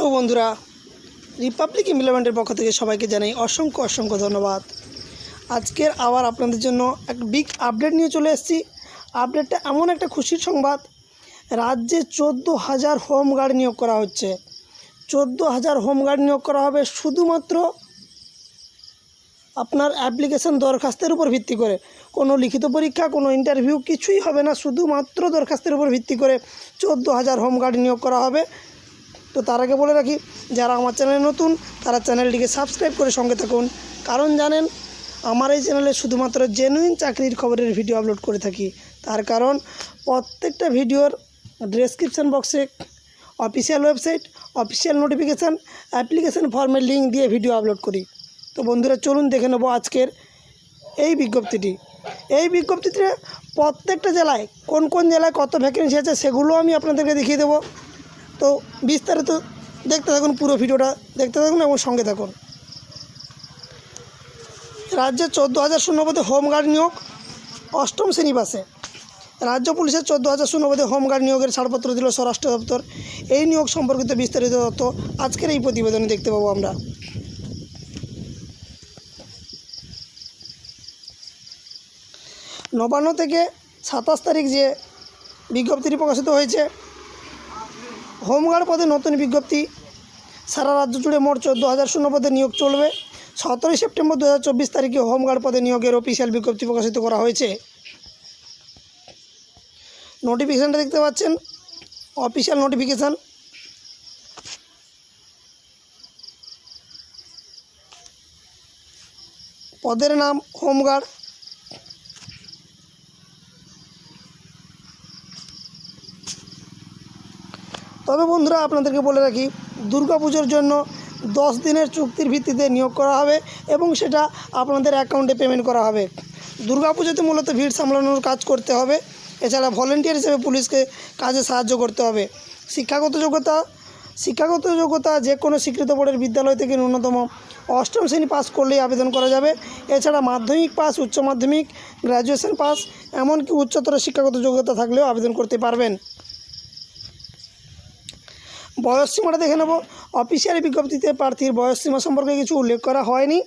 Hello বন্ধুরা Republic ইমপ্লিমেন্টের পক্ষ থেকে সবাইকে জানাই অসংখ্য অসংখ্য ধন্যবাদ। আজকের আবার আপনাদের জন্য এক বিগ আপডেট নিয়ে চলে এসেছি। আপডেটটা এমন একটা খুশির সংবাদ। রাজ্যে চোদ্দ হাজার হোম গার্ড নিয়োগ করা হচ্ছে। চোদ্দ হাজার হোম গার্ড নিয়োগ করা হবে শুধুমাত্র আপনার অ্যাপ্লিকেশান দরখাস্তের উপর ভিত্তি করে। কোনো লিখিত পরীক্ষা, কোনো ইন্টারভিউ কিছুই হবে না, শুধুমাত্র দরখাস্তের উপর ভিত্তি করে চোদ্দ হাজার হোম গার্ড নিয়োগ করা হবে। তো তার আগে বলে রাখি, যারা আমার চ্যানেলে নতুন, তারা চ্যানেলটিকে সাবস্ক্রাইব করে সঙ্গে থাকুন। কারণ জানেন, আমার এই চ্যানেলে শুধুমাত্র জেনুইন চাকরির খবরের ভিডিও আপলোড করে থাকি। তার কারণ, প্রত্যেকটা ভিডিওর ডেসক্রিপশান বক্সে official website official notification application ফর্মের লিঙ্ক দিয়ে ভিডিও আপলোড করি। তো বন্ধুরা, চলুন দেখে নেব আজকের এই বিজ্ঞপ্তিটি। এই বিজ্ঞপ্তিতে প্রত্যেকটা জেলায় কোন কোন জেলায় কত ভ্যাকেন্সি আছে, সেগুলো আমি আপনাদেরকে দেখিয়ে দেবো। তো বিস্তারিত দেখতে থাকুন পুরো ভিডিওটা, দেখতে থাকুন এবং সঙ্গে থাকুন। রাজ্যে চোদ্দ হাজার শূন্যপদে হোমগার্ড নিয়োগ, অষ্টম শ্রেণি পাশে। রাজ্য পুলিশের চোদ্দ হাজার শূন্যপদে হোমগার্ড নিয়োগের ছাড়পত্র দিল স্বরাষ্ট্র দপ্তর। এই নিয়োগ সম্পর্কিত বিস্তারিত তথ্য আজকের এই প্রতিবেদনে দেখতে পাবো আমরা। নবান্ন থেকে সাতাশ তারিখ যে বিজ্ঞপ্তিটি প্রকাশিত হয়েছে হোমগার্ড পদে নতুন বিজ্ঞপ্তি। সারা রাজ্য জুড়ে মোট চোদ্দ হাজার শূন্য পদে নিয়োগ চলবে। সতেরোই সেপ্টেম্বর দু হাজার চব্বিশ তারিখে হোমগার্ড পদে নিয়োগের অফিসিয়াল বিজ্ঞপ্তি প্রকাশিত করা হয়েছে। নোটিফিকেশানটা দেখতে পাচ্ছেন? অফিসিয়াল নোটিফিকেশান পদের নাম হোমগার্ড। তবে বন্ধুরা আপনাদেরকে বলে রাখি, দুর্গাপুজোর জন্য দশ দিনের চুক্তির ভিত্তিতে নিয়োগ করা হবে এবং সেটা আপনাদের অ্যাকাউন্টে পেমেন্ট করা হবে। দুর্গাপুজোতে মূলত ভিড় সামলানোর কাজ করতে হবে, এছাড়া ভলেন্টিয়ার হিসেবে পুলিশকে কাজে সাহায্য করতে হবে। শিক্ষাগত যোগ্যতা শিক্ষাগত যোগ্যতা যে কোনো স্বীকৃত বোর্ডের বিদ্যালয় থেকে ন্যূনতম অষ্টম শ্রেণি পাস করলেই আবেদন করা যাবে। এছাড়া মাধ্যমিক পাস, উচ্চ মাধ্যমিক গ্র্যাজুয়েশন পাস, এমনকি উচ্চতর শিক্ষাগত যোগ্যতা থাকলেও আবেদন করতে পারবেন। বয়সসীমাটা দেখে নেব। অফিসিয়াল বিজ্ঞপ্তিতে প্রার্থীর বয়সসীমা সম্পর্কে কিছু উল্লেখ করা হয়নি।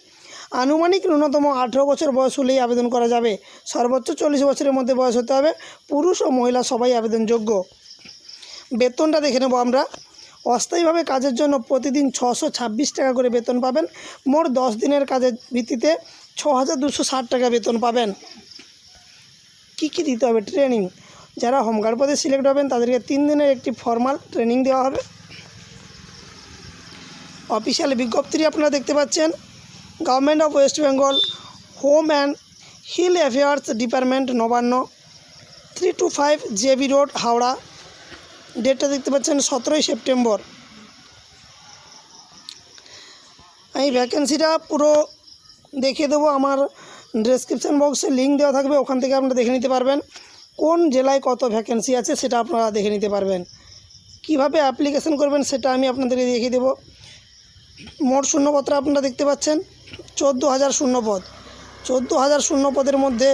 আনুমানিক ন্যূনতম আঠেরো বছর বয়স হলেই আবেদন করা যাবে। সর্বোচ্চ চল্লিশ বছরের মধ্যে বয়স হতে হবে। পুরুষ ও মহিলা সবাই আবেদনযোগ্য। বেতনটা দেখে নেব আমরা। অস্থায়ীভাবে কাজের জন্য প্রতিদিন ছশো ছাব্বিশ টাকা করে বেতন পাবেন। মোট দশ দিনের কাজের ভিত্তিতে ছ হাজার দুশো ষাট টাকা বেতন পাবেন। কী কী দিতে হবে? ট্রেনিং যারা হোমগার্ড পদে সিলেক্ট হবেন, তাদেরকে তিন দিনের একটি ফর্মাল ট্রেনিং দেওয়া হবে। অফিসিয়াল বিজ্ঞপ্তিটি আপনারা দেখতে পাচ্ছেন। Government of West Bengal home and hill affairs department Nabanna three two five J road Howrah. ডেটটা দেখতে পাচ্ছেন সতেরোই সেপ্টেম্বর। এই ভ্যাকেন্সিটা পুরো দেখিয়ে দেবো। আমার ডেসক্রিপশান বক্সে লিঙ্ক দেওয়া থাকবে, ওখান থেকে আপনারা দেখে নিতে পারবেন। কোন জেলায় কত ভ্যাকেন্সি আছে সেটা আপনারা দেখে নিতে পারবেন। কীভাবে অ্যাপ্লিকেশন করবেন সেটা আমি আপনাদেরকে দেখিয়ে দেবো। মোট শূন্যপত্র আপনারা দেখতে পাচ্ছেন। চোদ্দ হাজার শূন্যপদ। চোদ্দ হাজার শূন্যপদের মধ্যে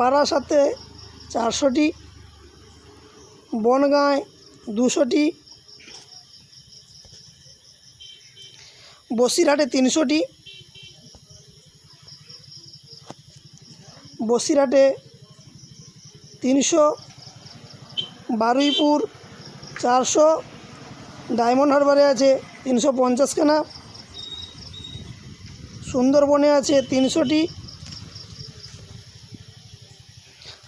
বারাসাতে চারশোটি, বনগাঁয় দুশোটি, বসিরহাটে তিনশোটি, বসিরহাটে তিনশো, বারুইপুর চারশো ডায়মন্ড হারবারে আছে তিনশো পঞ্চাশখানা সুন্দরবনে আছে তিনশোটি।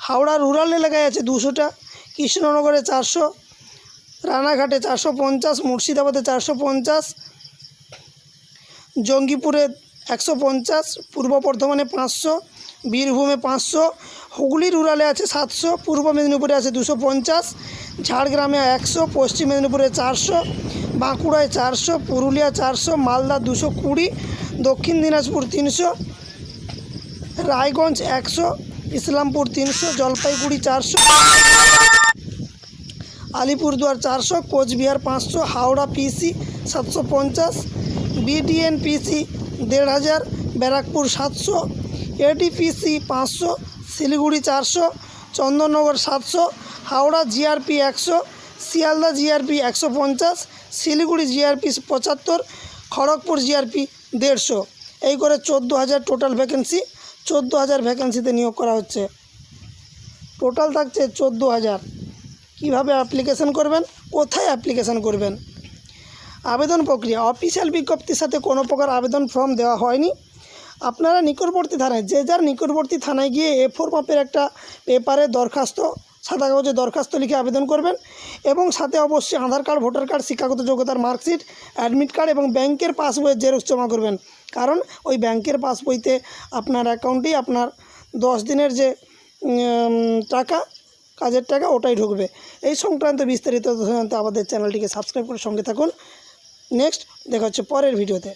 হাওড়া রুরাল এলাকায় আছে দুশোটা। কৃষ্ণনগরে চারশো। রানাঘাটে চারশো পঞ্চাশ, মুর্শিদাবাদে চারশো পঞ্চাশ। জঙ্গিপুরে একশো পঞ্চাশ, পূর্ব বর্ধমানে পাঁচশো। বীরভূমে পাঁচশো হুগলি রুরালে আছে সাতশো, পূর্ব মেদিনীপুরে আছে দুশো পঞ্চাশ, ঝাড়গ্রামে একশো, পশ্চিম মেদিনীপুরে চারশো, বাঁকুড়ায় চারশো, পুরুলিয়া চারশো, মালদা দুশো কুড়ি, দক্ষিণ দিনাজপুর তিনশো, রায়গঞ্জ একশো, ইসলামপুর তিনশো, জলপাইগুড়ি চারশো, আলিপুরদুয়ার চারশো, কোচবিহার পাঁচশো, হাওড়া পিসি সাতশো পঞ্চাশ, বিডিএন পিসি দেড় হাজার, ব্যারাকপুর সাতশো এডিপিসি পাঁচশো, শিলিগুড়ি চারশো, চন্দননগর সাতশো, হাওড়া জিআরপি একশো, শিয়ালদা জিআরপি একশো পঞ্চাশ, শিলিগুড়ি জিআরপি পঁচাত্তর, খড়গপুর জিআরপি দেড়শো। এই করে চোদ্দ হাজার টোটাল ভ্যাকেন্সি চোদ্দ হাজার ভ্যাকেন্সিতে নিয়োগ করা হচ্ছে। টোটাল থাকছে চোদ্দ হাজার। কীভাবে অ্যাপ্লিকেশন করবেন? কোথায় অ্যাপ্লিকেশন করবেন? আবেদন প্রক্রিয়া অফিসিয়াল বিজ্ঞপ্তির সাথে কোনো প্রকার আবেদন ফর্ম দেওয়া হয়নি। আপনারা নিকটবর্তী থানায়, যে যার নিকটবর্তী থানায় গিয়ে এ ফোর মাপের একটা পেপারে দরখাস্ত, সাদা কাগজে দরখাস্ত লিখে আবেদন করবেন এবং সাথে অবশ্যই আধার কার্ড, ভোটার কার্ড, শিক্ষাগত যোগ্যতার মার্কশিট, অ্যাডমিট কার্ড এবং ব্যাংকের পাসবইয়ের জেরক্স জমা করবেন। কারণ ওই ব্যাংকের পাসবইতে আপনার অ্যাকাউন্টেই আপনার দশ দিনের যে টাকা, কাজের টাকা ওটাই ঢুকবে। এই সংক্রান্ত বিস্তারিত আমাদের চ্যানেলটিকে সাবস্ক্রাইব করে সঙ্গে থাকুন। নেক্সট, দেখা হচ্ছে পরের ভিডিওতে।